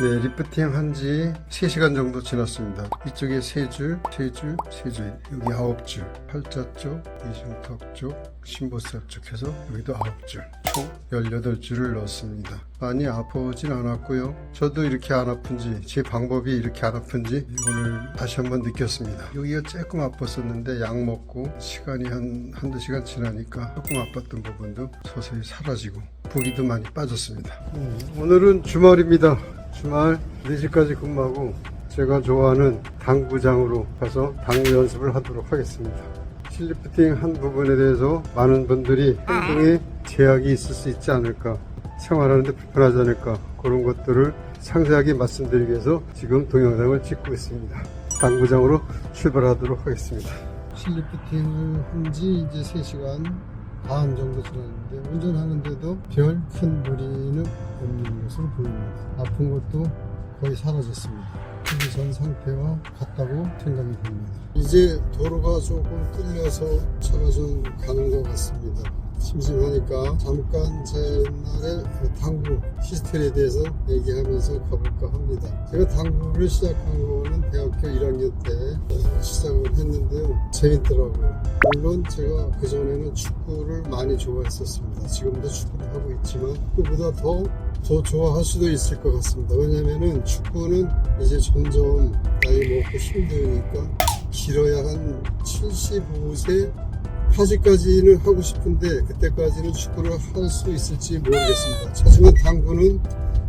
네, 리프팅 한 지 3시간 정도 지났습니다. 이쪽에 3줄, 3줄, 3줄, 여기 9줄, 팔자 쪽, 이중턱 쪽, 심보살 쪽 해서 여기도 9줄, 총 18줄을 넣었습니다. 많이 아프진 않았고요. 저도 이렇게 안 아픈지, 제 방법이 이렇게 안 아픈지 오늘 다시 한번 느꼈습니다. 여기가 조금 아팠었는데 약 먹고 시간이 한, 한두 시간 지나니까 조금 아팠던 부분도 서서히 사라지고 부기도 많이 빠졌습니다. 음, 오늘은 주말입니다. 주말 4시까지 근무하고 제가 좋아하는 당구장으로 가서 당구 연습을 하도록 하겠습니다. 실리프팅 한 부분에 대해서 많은 분들이 행동에 제약이 있을 수 있지 않을까 생활하는데 불편하지 않을까 그런 것들을 상세하게 말씀드리기 위해서 지금 동영상을 찍고 있습니다. 당구장으로 출발하도록 하겠습니다. 실리프팅을 한 지 이제 3시간 반 정도 지났는데 운전하는데도 별 큰 무리는 없는 것으로 보입니다. 아픈 것도 거의 사라졌습니다. 그전 상태와 같다고 생각이 듭니다. 이제 도로가 조금 뚫려서 차가 좀 가는 것 같습니다. 심심하니까 잠깐 제 옛날에 그 당구 히스토리에 대해서 얘기하면서 가볼까 합니다. 제가 당구를 시작한 거는 대학교 1학년 때 시작을 했는데요. 재밌더라고요. 물론 제가 그전에는 축구를 많이 좋아했었습니다. 지금도 축구를 하고 있지만 그보다 더, 더 좋아할 수도 있을 것 같습니다. 왜냐면은 축구는 이제 점점 나이 먹고 힘드니까 길어야 한 75세 까지는 하고 싶은데 그때까지는 축구를 할 수 있을지 모르겠습니다. 하지만 당구는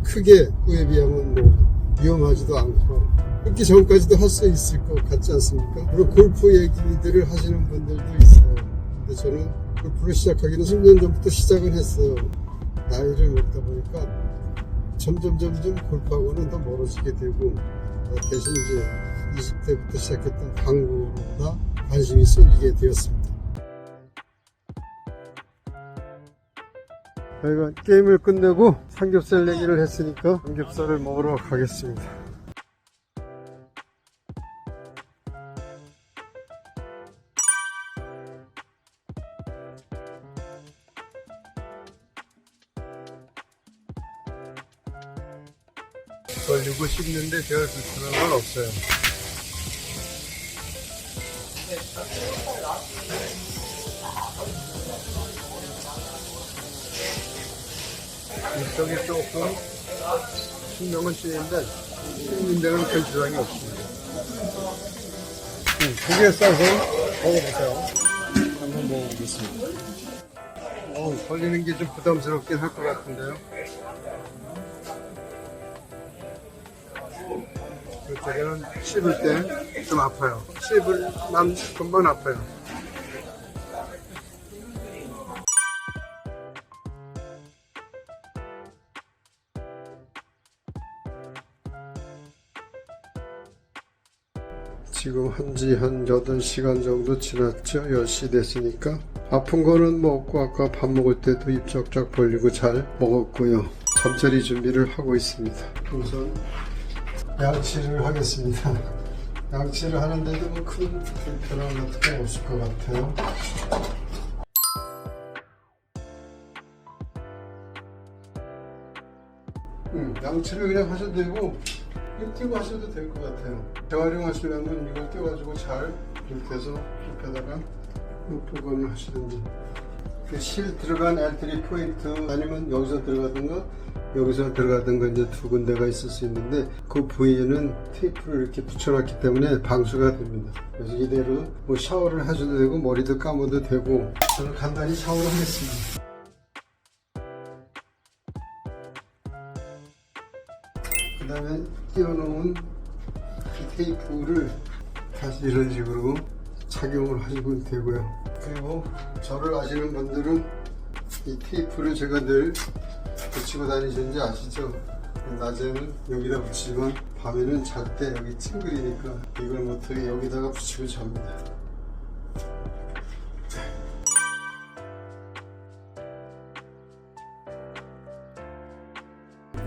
크게 후에 비하면 뭐 위험하지도 않고 그렇기 전까지도 할 수 있을 것 같지 않습니까? 그리고 골프 얘기들을 하시는 분들도 있어요. 근데 저는 골프를 시작하기는 10년 전부터 시작을 했어요. 나이를 먹다 보니까 점점 점점 골프하고는 더 멀어지게 되고 어, 대신 이제 20대부터 시작했던 당구보다 관심이 쏠리게 되었습니다. 저희가 게임을 끝내고 삼겹살 내기를 했으니까 삼겹살을 먹으러 가겠습니다. 걸리고 씹는데 제가 불편한 건 없어요. 이쪽이 조금 신경은 쓰이는데 씹는 데는 별 지장이 없습니다. 음, 두개 싸서 먹어보세요. 한번 먹어보겠습니다. 어, 걸리는 게 좀 부담스럽긴 할 것 같은데요. 그때는 씹을 때 좀 아파요. 씹을 난 금방 아파요. 지금 한지 한 8시간 정도 지났죠. 10시 됐으니까. 아픈 거는 먹고 아까 밥 먹을 때도 입 쫙쫙 벌리고 잘 먹었고요. 잠자리 준비를 하고 있습니다. 우선 양치를 하겠습니다. 양치를 하는데도 뭐큰 같은 건 없을 것 같아요. 음, 양치를 그냥 하셔도 되고 이거 띄고 하셔도 될 것 같아요. 재활용하시려면 이걸 띄워가지고 잘 이렇게 해서 옆에다가 보관을 하시든지 그 실 들어간 엔트리 포인트 아니면 여기서 들어가든가 여기서 들어가든가 이제 두 군데가 있을 수 있는데 그 부위에는 테이프를 이렇게 붙여놨기 때문에 방수가 됩니다. 그래서 이대로 뭐 샤워를 하셔도 되고 머리도 감아도 되고 저는 간단히 샤워를 하겠습니다. 그 다음에 띄워놓은 이 테이프를 다시 이런 식으로 착용을 하시면 되고요. 그리고 저를 아시는 분들은 이 테이프를 제가 늘 붙이고 다니시는지 아시죠? 낮에는 여기다 붙이지만 밤에는 잘 때 여기 찡그리니까 이걸 못하게 여기다가 붙이고 잡니다.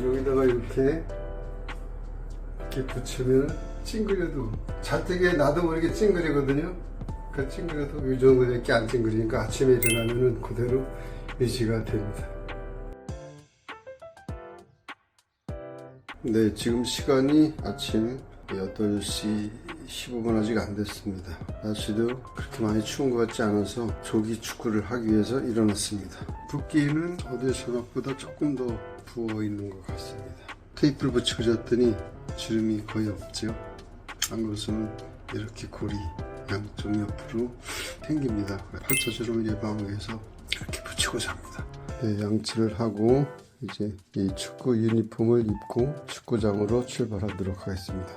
여기다가 이렇게 이렇게 붙이면 찡그려도 자택에 나도 모르게 찡그리거든요. 그 찡그려도 이 정도밖에 안 찡그리니까 아침에 일어나면 그대로 유지가 됩니다. 네, 지금 시간이 아침 8시 15분 아직 안 됐습니다. 날씨도 그렇게 많이 추운 것 같지 않아서 조기 축구를 하기 위해서 일어났습니다. 붓기는 어제 저녁보다 조금 더 부어 있는 것 같습니다. 테이프를 붙이고 잤더니 주름이 거의 없죠. 안 그래서는 이렇게 골이 양쪽 옆으로 생깁니다. 팔자주름을 예방하기 위해서 이렇게 붙이고 잡니다. 네, 양치를 하고 이제 이 축구 유니폼을 입고 축구장으로 출발하도록 하겠습니다.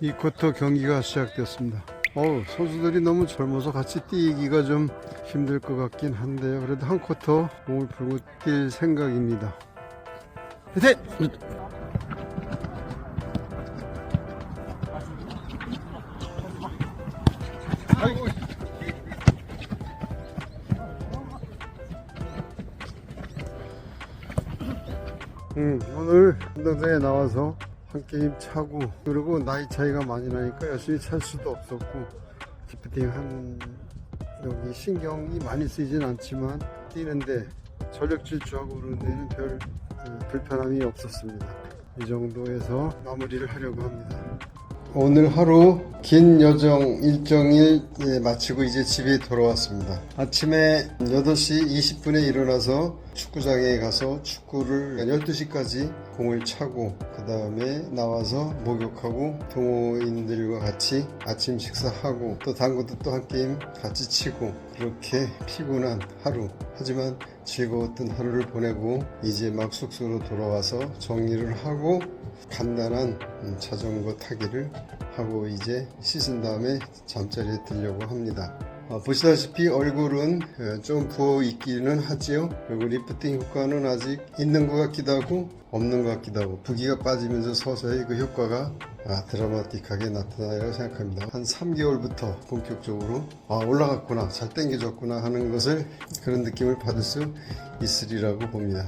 이 쿼터 경기가 시작됐습니다. 어우, 선수들이 너무 젊어서 같이 뛰기가 좀 힘들 것 같긴 한데요. 그래도 한 쿼터 몸을 풀고 뛸 생각입니다. 화이팅! 음, 오늘 운동장에 나와서 한 게임 차고 그리고 나이 차이가 많이 나니까 열심히 찰 수도 없었고 기프팅 한 여기 신경이 많이 쓰이진 않지만 뛰는데 전력 질주하고 그러는 데는 별 어, 불편함이 없었습니다. 이 정도에서 마무리를 하려고 합니다. 오늘 하루 긴 여정 일정일 예, 마치고 이제 집에 돌아왔습니다. 아침에 8시 20분에 일어나서 축구장에 가서 축구를 12시까지 공을 차고 그 다음에 나와서 목욕하고 동호인들과 같이 아침 식사하고 또 당구도 또 한 게임 같이 치고 그렇게 피곤한 하루 하지만 즐거웠던 하루를 보내고 이제 막 숙소로 돌아와서 정리를 하고 간단한 음, 자전거 타기를 하고 이제 씻은 다음에 잠자리에 들려고 합니다. 어, 보시다시피 얼굴은 어, 좀 부어 있기는 하지요. 그리고 리프팅 효과는 아직 있는 것 같기도 하고 없는 것 같기도 하고 부기가 빠지면서 서서히 그 효과가 아, 드라마틱하게 나타나리라고 생각합니다. 한 3개월부터 본격적으로 아, 올라갔구나, 잘 당겨졌구나 하는 것을 그런 느낌을 받을 수 있으리라고 봅니다.